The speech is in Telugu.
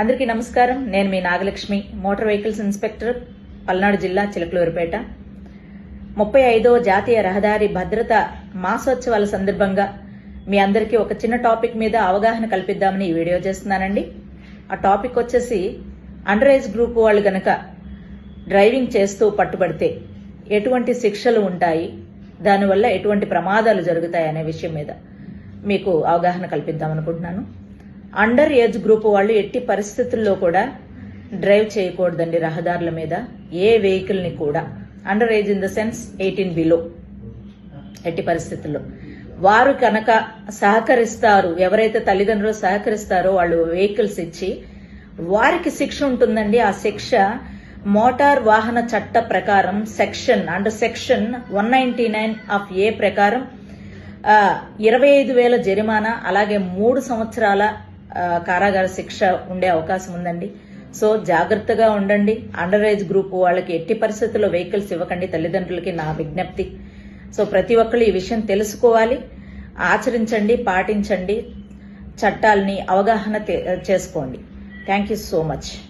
అందరికీ నమస్కారం. నేను మీ Nagalakshmi motor vehicles inspector Palnadu జిల్లా చిలకలూరుపేట. ముప్పై ఐదవ జాతీయ రహదారి భద్రత మాసోత్సవాల సందర్భంగా మీ అందరికీ ఒక చిన్న టాపిక్ మీద అవగాహన కల్పిద్దామని ఈ వీడియో చేస్తున్నానండి. ఆ టాపిక్ వచ్చేసి అండర్ ఏజ్ గ్రూప్ వాళ్ళు గనక డ్రైవింగ్ చేస్తూ పట్టుబడితే ఎటువంటి శిక్షలు ఉంటాయి? దానివల్ల ఎటువంటి ప్రమాదాలు జరుగుతాయి? అనే విషయం మీద మీకు అవగాహన కల్పిద్దాం అనుకుంటున్నాను అండర్ ఏజ్ గ్రూప్ వాళ్ళు ఎట్టి పరిస్థితుల్లో కూడా డ్రైవ్ చేయకూడదండి రహదారుల మీద ఏ వెహికల్ని కూడా. Under age in the sense eighteen below. ఎట్టి పరిస్థితుల్లో. వారు కనుక సహకరిస్తారు ఎవరైతే తల్లిదండ్రులు సహకరిస్తారో వాళ్ళు వెహికల్స్ ఇచ్చి వారికి శిక్ష ఉంటుందండి. ఆ శిక్ష మోటార్ వాహన చట్ట ప్రకారం section and section one ninety nine of A ప్రకారం ఇరవై ఐదు వేల జరిమానా అలాగే మూడు సంవత్సరాల కారాగార శిక్ష ఉండే అవకాశం ఉందండి. సో జాగ్రత్తగా ఉండండి. అండర్ ఏజ్ గ్రూప్ వాళ్ళకి ఎట్టి పరిస్థితుల్లో వెహికల్స్ ఇవ్వకండి తల్లిదండ్రులకి నా విజ్ఞప్తి. సో ప్రతి ఒక్కళ్ళు ఈ విషయం తెలుసుకోవాలి. ఆచరించండి పాటించండి. చట్టాలని అవగాహన చేసుకోండి. Thank you so much.